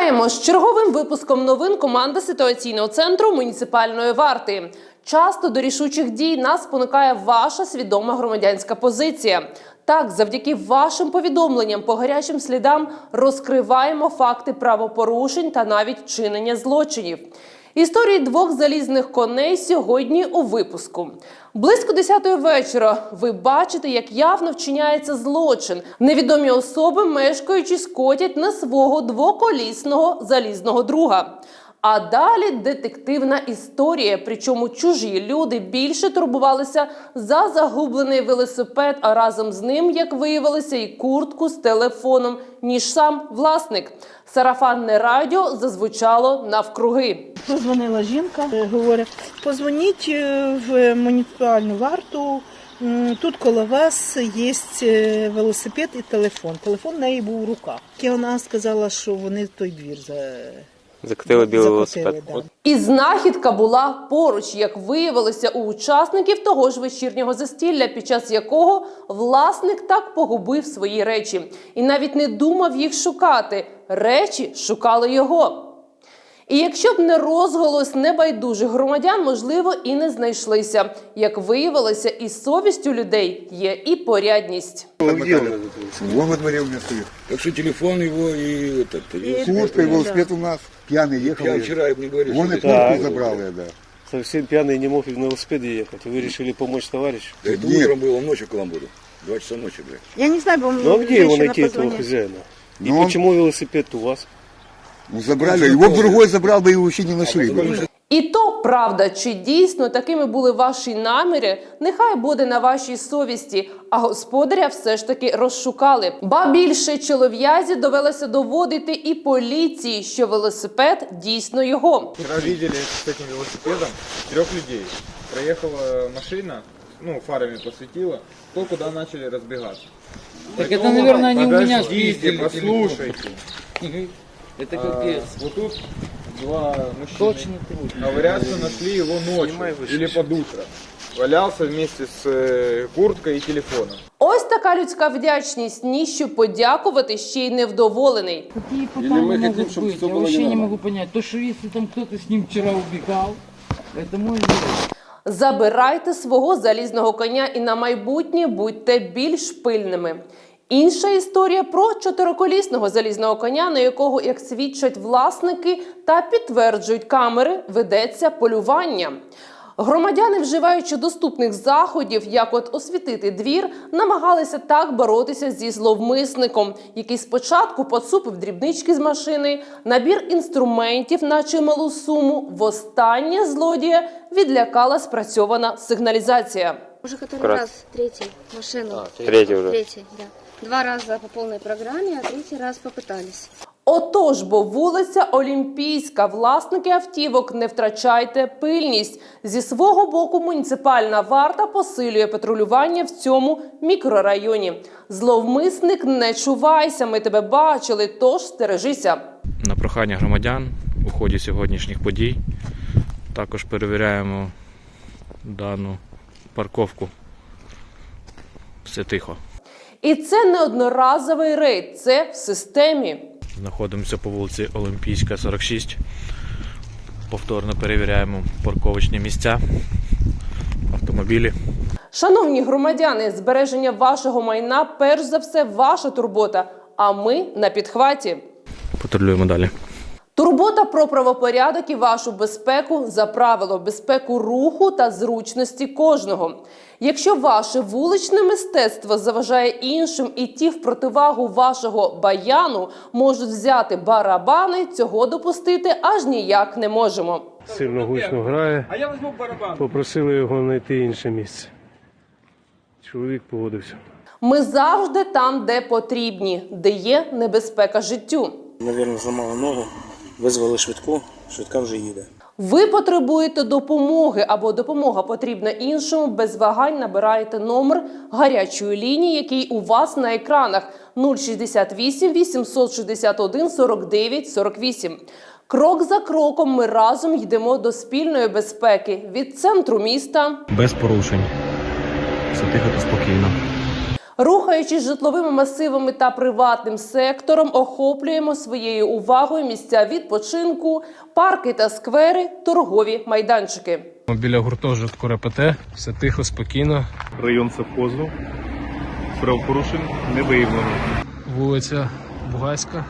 Вітаємо з черговим випуском новин команди ситуаційного центру муніципальної варти. Часто до рішучих дій нас спонукає ваша свідома громадянська позиція. Так, завдяки вашим повідомленням по гарячим слідам розкриваємо факти правопорушень та навіть чинення злочинів. Історії двох залізних коней сьогодні у випуску. Близько 10-ї вечора ви бачите, як явно вчиняється злочин. Невідомі особи, мешкаючи, скотять на свого двоколісного залізного друга. А далі детективна історія. Причому чужі люди більше турбувалися за загублений велосипед, а разом з ним, як виявилося, і куртку з телефоном, ніж сам власник. Сарафанне радіо зазвучало навкруги. Позвонила жінка, е, говорить, позвоніть е, в муніципальну варту. Тут коло вас є е, велосипед і телефон. Телефон в неї був у руках. І вона сказала, що вони той двір за... Закотили білий велосипед. да. І знахідка була поруч, як виявилося у учасників того ж вечірнього застілля, під час якого власник так погубив свої речі і навіть не думав їх шукати. Речі шукали його. І якщо б не розголос небайдужих громадян, можливо, і не знайшлися. Як виявилося, із совістю людей є і порядність. Где он? Вон во дворе у меня стоит. Так что телефон его и этот. И Куртка и велосипед у нас. Пьяный ехал. Я и- вчера мне говорили, Вон и что куртку Да. забрал я, да. Совсем пьяный не мог на велосипеде ехать. Вы решили помочь товарищу? Да это Нет. утром было, ночью к вам буду. Два часа ночи, блядь. Я не знаю, бо Ну а где его найти, этого хозяина? И Ну, он- почему велосипед у вас? Ну, забрали. Его б другой забрал бы, его вообще не нашли. бы. І то правда, чи дійсно такими були ваші наміри, нехай буде на вашій совісті, а господаря все ж таки розшукали. Ба більше чолов'язі довелося доводити і поліції, що велосипед дійсно його. Вчера видели с этим велосипедом трех людей. Проехала машина, ну, фарами посветила, то куда начали разбегаться. Так это, наверное, они у меня Подождите, спиздили послушайте. Это А, капец. вот тут два мужчины. Точно труд. Говорят, что нашли его ночью Снимай выше. или под утро. Валялся вместе с э, курткой и телефоном. Ось така людська вдячність. Ніщо подякувати ще й невдоволений. Какие потом могут быть? Я вообще не могу понять. То, что если там кто-то с ним вчера убегал, это мой выбор. Забирайте свого залізного коня і на майбутнє будьте більш пильними. Інша історія про чотириколісного залізного коня, на якого, як свідчать власники та підтверджують камери, ведеться полювання. Громадяни, вживаючи доступних заходів, як от освітити двір, намагалися так боротися зі зловмисником, який спочатку поцупив дрібнички з машини, набір інструментів на чималу суму. Востаннє злодія відлякала спрацьована сигналізація. Уже который Крат- раз, третий, машину. А, третий уже. Третий, да. Два раза по полной программе, а третий раз попытались. Отож, бо вулиця Олімпійська, власники автівок, не втрачайте пильність. Зі свого боку, муніципальна варта посилює патрулювання в цьому мікрорайоні. Зловмисник, не чувайся, ми тебе бачили, тож стережися. на прохання громадян у ході сьогоднішніх подій. Також перевіряємо дану парковку. Все тихо. І це не одноразовий рейд, це в системі. Знаходимося по вулиці Олімпійська, 46. Повторно перевіряємо парковочні місця, автомобілі. Шановні громадяни, збереження вашого майна перш за все ваша турбота. А ми на підхваті. Патрулюємо далі. Турбота про правопорядок і вашу безпеку за правило безпеку руху та зручності кожного. Якщо ваше вуличне мистецтво заважає іншим і ті в противагу вашого баяну можуть взяти барабани, цього допустити аж ніяк не можемо. Сильно гучно грає. А я возьму барабан. Попросили його знайти інше місце. Чоловік погодився. Ми завжди там, де потрібні, де є небезпека життю. Навірно, зламала ногу, визвали швидку, швидка вже їде. Ви потребуєте допомоги або допомога потрібна іншому. Без вагань набираєте номер гарячої лінії, який у вас на екранах 068 861 49 48. Крок за кроком ми разом йдемо до спільної безпеки від центру міста Без порушень. Все тихо та спокійно. Рухаючись житловими масивами та приватним сектором, охоплюємо своєю увагою місця відпочинку, парки та сквери, торгові майданчики. Біля гуртожитку РПТ все тихо, спокійно. Район совхозу. Правопорушень не виявлено. Вулиця Бугайська.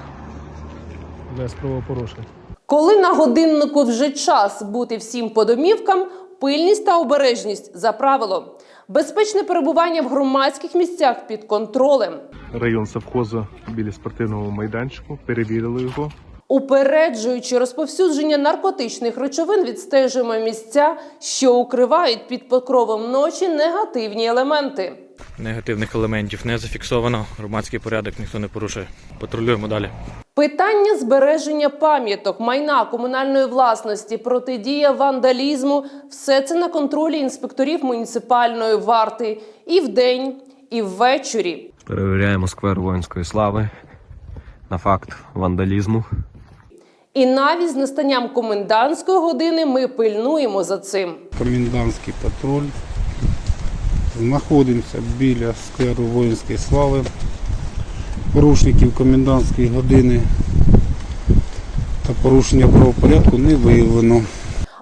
Без правопорушень. Коли на годиннику вже час бути всім по домівкам, пильність та обережність за правило. Безпечне перебування в громадських місцях під контролем. Район совхозу біля спортивного майданчику. Перевірили його. Упереджуючи розповсюдження наркотичних речовин, відстежуємо місця, що укривають під покровом ночі негативні елементи. Негативних елементів не зафіксовано, громадський порядок ніхто не порушує. Патрулюємо далі. Питання збереження пам'яток, майна комунальної власності, протидія вандалізму все це на контролі інспекторів муніципальної варти і вдень, і ввечері. Перевіряємо сквер воїнської слави на факт вандалізму. І навіть з настанням комендантської години ми пильнуємо за цим. комендантський патруль. Знаходимося біля скверу воїнської слави. Порушників комендантської години та порушення правопорядку не виявлено.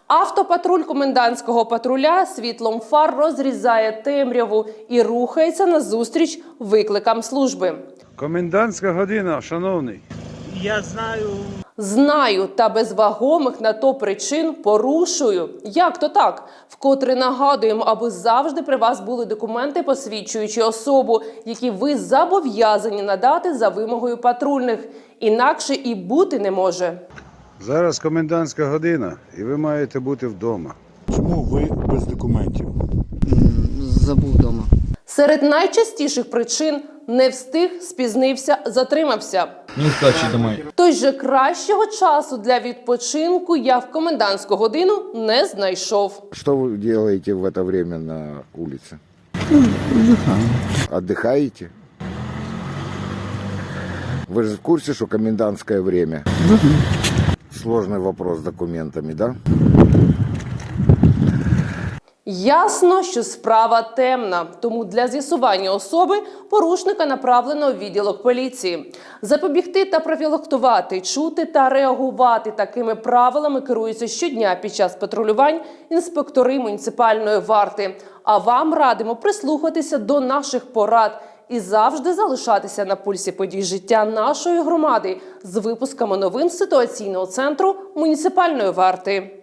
Автопатруль комендантського патруля світлом фар розрізає темряву і рухається назустріч викликам служби. Комендантська година, шановний. Я знаю Знаю та без вагомих на то причин порушую. Як то так? Вкотре нагадуємо, аби завжди при вас були документи, посвідчуючи особу, які ви зобов'язані надати за вимогою патрульних. Інакше і бути не може. Зараз комендантська година і ви маєте бути вдома. Чому ви без документів? Забыл дома. Серед найчастіших причин не встиг, спізнився, затримався. Неустачи домой. Тож же кращого часу для відпочинку я в комендантську годину не знайшов. Что вы делаете в это время на улице? Отдыхаете? Вы же в курсе, что комендантское время? Сложный вопрос с документами, да? Ясно, що справа темна, тому для з'ясування особи порушника направлено в відділок поліції. Запобігти та профілактувати, чути та реагувати такими правилами керуються щодня під час патрулювань інспектори муніципальної варти. А вам радимо прислухатися до наших порад і завжди залишатися на пульсі подій життя нашої громади з випусками новин ситуаційного центру муніципальної варти.